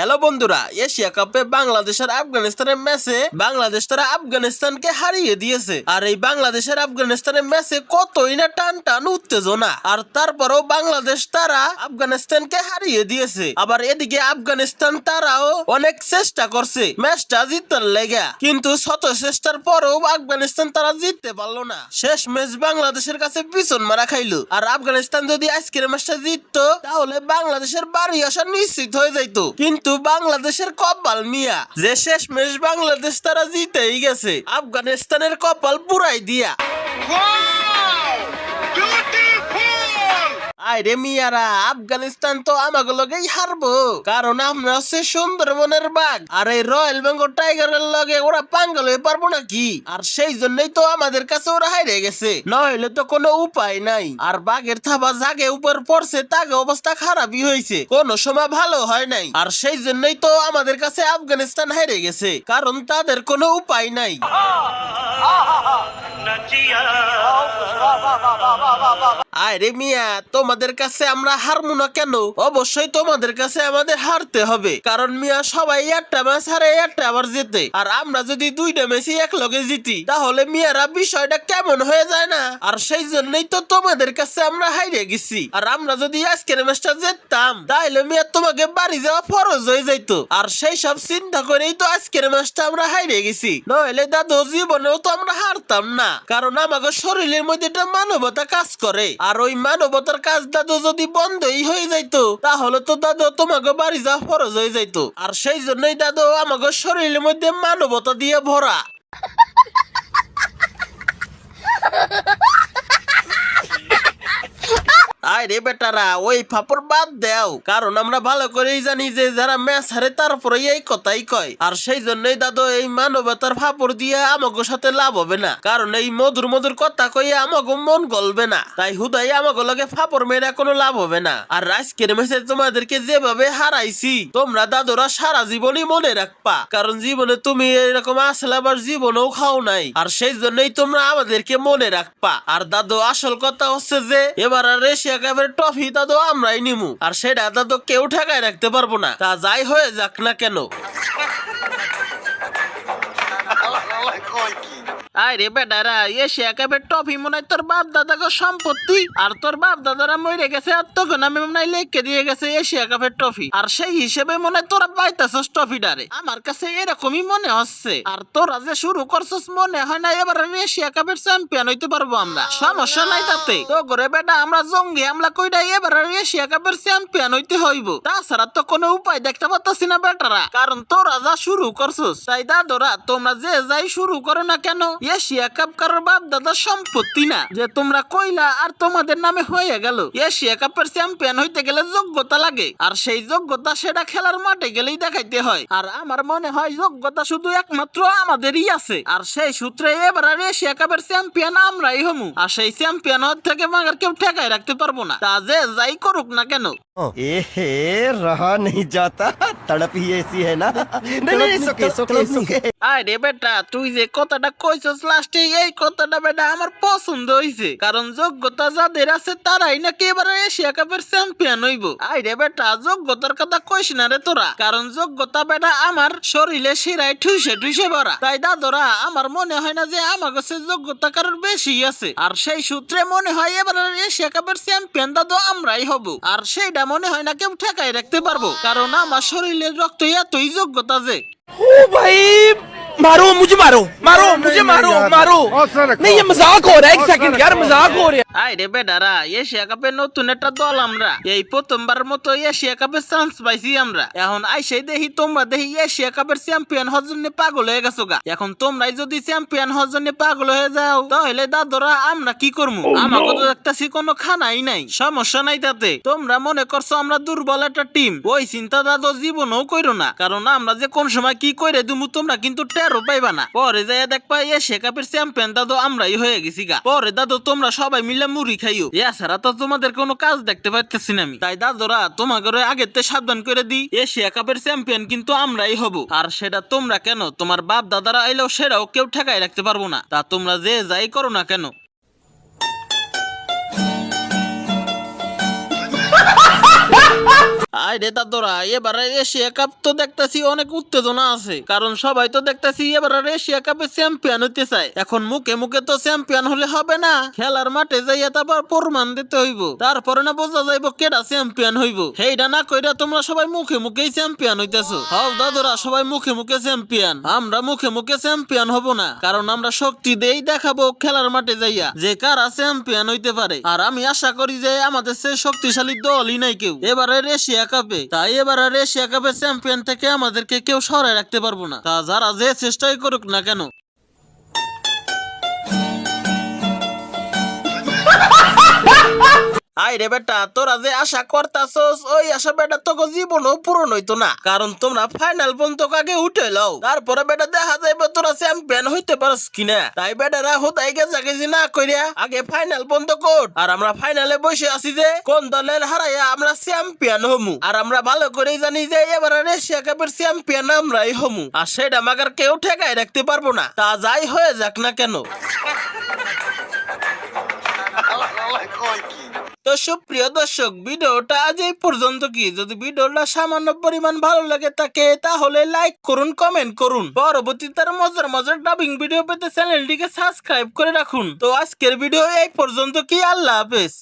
Hello বন্ধুরা, Asia কাপে বাংলাদেশ আর আফগানিস্তানের ম্যাচে বাংলাদেশ তারা আফগানিস্তানকে হারিয়ে দিয়েছে। আর এই বাংলাদেশের আফগানিস্তানের ম্যাচে কতই না টান টান উত্তেজনা। আর তারপরেও বাংলাদেশ তারা আফগানিস্তানকে হারিয়ে দিয়েছে। আবার এদিকে আফগানিস্তান তারাও অনেক চেষ্টা করছে ম্যাচটা জিতার লেগা। কিন্তু শত চেষ্টার পরেও আফগানিস্তান তারা জিততে পারল না। শেষ ম্যাচ বাংলাদেশের কাছে পিছন মারা খাইলো। আর আফগানিস্তান যদি আজকের ম্যাচটা জিততো, তাহলে বাংলাদেশের বাড়ি আসা নিশ্চিত হয়ে যাইতো। কিন্তু বাংলাদেশের কপাল মিয়া। যে শেষ মেশ বাংলাদেশ তারা জিতেই গেছে। আফগানিস্তানের কপাল পুরাই দিয়া। আরে মিয়ারা, আফগানিস্তান তো আমাকে লগেই হারবো। কারণ আমরা হচ্ছে সুন্দরবনের বাঘ। আর এই রয়্যাল বেঙ্গল টাইগারের লগে ওরা পাঙ্গল হয়ে পারব নাকি? আর সেই জন্যই তো আমাদের কাছে ওরা হাইরে গেছে। নইলে তো কোনো উপায় নাই। আর বাঘের থাবা জাগে উপর পড়ছে তাকে অবস্থা খারাপই হয়েছে কোনো সময় ভালো হয় নাই। আর সেই জন্যই তো আমাদের কাছে আফগানিস্তান হাইরে গেছে। কারণ তাদের কোনো উপায় নাই। আরে মিয়া, তোমাদের কাছে আমরা হারবো না কেন? অবশ্যই তোমাদের কাছে আমাদের হারতে হবে। কারণ মিয়া, সবাই একটা ম্যাচ হারে একটা আবার জিতে। আর আমরা যদি দুইটা ম্যাচই এক লগে জিতি, তাহলে মিয়ারা বিষয়টা কেমন হয়ে যায় না? আর সেই জন্যই তো তোমাদের কাছে আমরা হাইরে গেছি। আর আমরা যদি আজকের ম্যাচটা জিততাম তাহলে মিয়া, তোমাকে বাড়ি যাওয়া ফরজ হয়ে যাইতো। আর সেই সব চিন্তা করেই তো আজকের ম্যাচটা আমরা হাইরে গেছি। নইলে দাদু, জীবনেও তো আমরা হারতাম না। কারণ আমাকে শরীরের মধ্যে একটা মানবতা কাজ করে। আর ওই মানবতার কাজ দাদু যদি বন্ধই হয়ে যাইত, তাহলে তো দাদু তোমাকে বাড়ি যা ফরজ হয়ে যাইতো। আর সেই জন্যই দাদু আমাকে শরীরের মধ্যে মানবতা দিয়ে ভরা। আরে বেটারা, ওই ফাপড় বাদ দেও। কারণ আমরা ভালো করেই জানি যে যারা ম্যাচ হারে তারপরে এই কথাই কয়। আর সেই জন্যই দাদু, এই মানবতার ফাপড় দিয়ে আমাকে সাথে লাভ হবে না। কারণ এই মধুর মধুর কথা কইয়া আমাকে মন গলবে না। তাই হুদাই আমাকে লগে ফাপড় মেরে কোনো লাভ হবে না। আর আজকের ম্যাচে তোমাদেরকে যেভাবে হারাইছি, তোমরা দাদুরা সারা জীবনই মনে রাখবা। কারণ জীবনে তুমি এরকম আসলে আবার জীবনেও খাও নাই। আর সেই জন্যই তোমরা আমাদেরকে মনে রাখবা। আর দাদু, আসল কথা হচ্ছে যে, এবার আর এশিয়া কাপের ট্রফি তো আমরাই নিমু। আর সেটা তো কেউ ঠেকায় রাখতে পারব না। তা যাই হয়ে যাক না কেন। আরে বেটারা এশিয়া কাপের ট্রফি মনে হয় তোর বাপ দাদাকে সম্পত্তি। আর তোর বাপ দাদারা মরে গেছে আর তখন আমি মনে হয় লেখকে দিয়ে গেছে এশিয়া কাপের ট্রফি আর সেই হিসেবে মনে হয় তোরা পাইতেছস ট্রফিটারে আমার কাছে এরকমই মনে হচ্ছে। আর তোরা যে শুরু করছস মনে হয় না এবার এশিয়া কাপের চ্যাম্পিয়ন হইতে পারব আমরা। সমস্যা নাই তাতে। তো করে বেটা আমরা জঙ্গি আমরা কইটা এবার এশিয়া কাপের চ্যাম্পিয়ন হইতে হইব। তাছাড়া তো কোনো উপায় দেখতে পাচ্ছি না বেটারা। কারণ তোরা যা শুরু করছস, তাই দাদরা, তোমরা যে যাই শুরু করো না কেন এশিয়া কাপ কারোর বাপ দাদার সম্পত্তি না। যে তোমরা কইলা আর তোমাদের নামে হয়ে গেল। এশিয়া কাপের চ্যাম্পিয়ন হইতে গেলে যোগ্যতা লাগে। আর সেই যোগ্যতা সেটা খেলার মাঠে গেলেই দেখাইতে হয়। আর আমার মনে হয় যোগ্যতা শুধু একমাত্র আমাদেরই আছে। আর সেই সূত্রে এবার আর এশিয়া কাপের চ্যাম্পিয়ন আমরাই হমু। আর সেই চ্যাম্পিয়ন হওয়ার থেকে মাগার কেউ ঠেকাই রাখতে পারব না। তা যে যাই করুক না কেন। এহে রহা নেই যাতা তড়প হি এসি হ্যায় না আরে বেটা তুই যে কথাটা কইছস লাস্টে এই কথাটা বেটা আমার পছন্দ হয়েছে কারণ যোগ্যতা যাদের আছে তারাই নাকি এবারে এশিয়া কাপের চ্যাম্পিয়ন হইব। আই রে বেটা, যোগ্যতার কথা কইস না রে তোরা। কারণ যোগ্যতা বেটা আমার শরীরে শিরায় ঠুসে ঠুসে ভরা। তাই দাদরা, আমার মনে হয় না যে আমার কাছে যোগ্যতা কারোর বেশি আছে। আর সেই সূত্রে মনে হয় এবারে এশিয়া কাপের চ্যাম্পিয়ন দাদু আমরাই হব। আর সেইটা মনে হয় না কেউ ঠেকায় রাখতে পারব। কারণ আমার শরীরের রক্ত এতই যোগ্যতা যে। ও ভাই! मारो मुझे मारो मारो मुझे मारो मारो नहीं ये मजाक हो रहा है एक सेकंड यार मजाक हो रहा है আরে বেডারা এশিয়া কাপের নতুন একটা দল আমরা এই প্রথমবার মতো এশিয়া কাপের চান্স পাইছি আমরা এখন আইসে দেখি তোমরা দেখি এশিয়া কাপের চ্যাম্পিয়ন হওয়ার জন্য পাগল হয়ে গেছো গা এখন তোমরাই যদি চ্যাম্পিয়ন হওয়ার জন্য পাগল হয়ে যাও তাহলে দাদরা আমরা কি করবো আমাকে তো দেখতেছি কোনো খানাই নাই সমস্যা নাই তাতে তোমরা মনে করছো আমরা দুর্বল একটা টিম ওই চিন্তা দাদু জীবনও কইরো না কারণ আমরা যে কোন সময় কি করে দিমু তোমরা কিন্তু না। পরে যাইয়া শেখাপের চ্যাম্পিয়ন দাদু আমরাই হয়ে গেছি গা। পরে দাদু, তোমরা সবাই মিলে মুড়ি খাইও। এছাড়া তো তোমাদের কোনো কাজ দেখতে পারতেছি না আমি। তাই দাদুরা তোমাকে আগেতে সাবধান করে দিই। এশিয়া কাপের চ্যাম্পিয়ন কিন্তু আমরাই হব। আর সেটা তোমরা কেন? তোমার বাপ দাদারা আইলেও সেটাও কেউ ঠেকাই রাখতে পারব না। তা তোমরা যে যাই করো না কেন? আয় রে দাদরা, এবারে এশিয়া কাপ তো দেখতেছি অনেক উত্তেজনা আছে। কারণ সবাই তো দেখতেছি এবারে এশিয়া কাপে চ্যাম্পিয়ন হইতে চায়। এখন মুখে মুখে তো চ্যাম্পিয়ন হলে হবে না। খেলার মাঠে যাইয়া তারপর প্রমাণ দিতে হইব। তারপরে না বোঝা যাইব কেডা চ্যাম্পিয়ন হইব। সেইটা না কইরা তোমরা সবাই মুখে মুখেই চ্যাম্পিয়ন হইতেছো। হও দাদরা, সবাই মুখে মুখে চ্যাম্পিয়ন আমরা মুখে মুখে চ্যাম্পিয়ন হব না। কারণ আমরা শক্তি দেই দেখাবো খেলার মাঠে যাইয়া যে কারা চ্যাম্পিয়ন হইতে পারে। আর আমি আশা করি যে আমাদের সে শক্তিশালী দলই নাই কেউ। এবারে এশিয়া কাপে। তাই এবার আর এশিয়া কাপের চ্যাম্পিয়ন থেকে আমাদেরকে কেউ সরাই রাখতে পারব না। তা যারা যে চেষ্টাই করুক না কেন আই রে বেটা, তোরা যে আশা করতাছস, ওই আশা বেটা তোকে জীবনও পূরণ হইতো না। কারণ তোমরা ফাইনাল পর্যন্ত আগে উঠে লও? তারপরে বেটা দেখা যাইবে তোরা চ্যাম্পিয়ন হইতে পারস কিনা। তাই বেটারা হোতাই গেছে না কইরা আগে ফাইনাল পর্যন্ত কোট আর আমরা ফাইনালে বসে আছি যে, কোন দলের হারাইয়া আমরা চ্যাম্পিয়ন হমু। আর আমরা ভালো করেই জানি যে, এবার এশিয়া কাপের চ্যাম্পিয়ন আমরাই হমু। আর সেটা আমাকে কেউ ঠেকায় রাখতে পারব না। তা যাই হয়ে যাক না কেন। তো সুপ্রিয় দর্শক, ভিডিওটা আজ এই পর্যন্ত কি? যদি ভিডিওটা সামান্য পরিমাণ ভালো লাগে থাকে, তাহলে লাইক করুন কমেন্ট করুন। পরবর্তী তার মজার মজার ডাবিং ভিডিও পেতে চ্যানেলটিকে সাবস্ক্রাইব করে রাখুন। তো আজকের ভিডিও এই পর্যন্ত কি? আল্লাহ হাফেজ।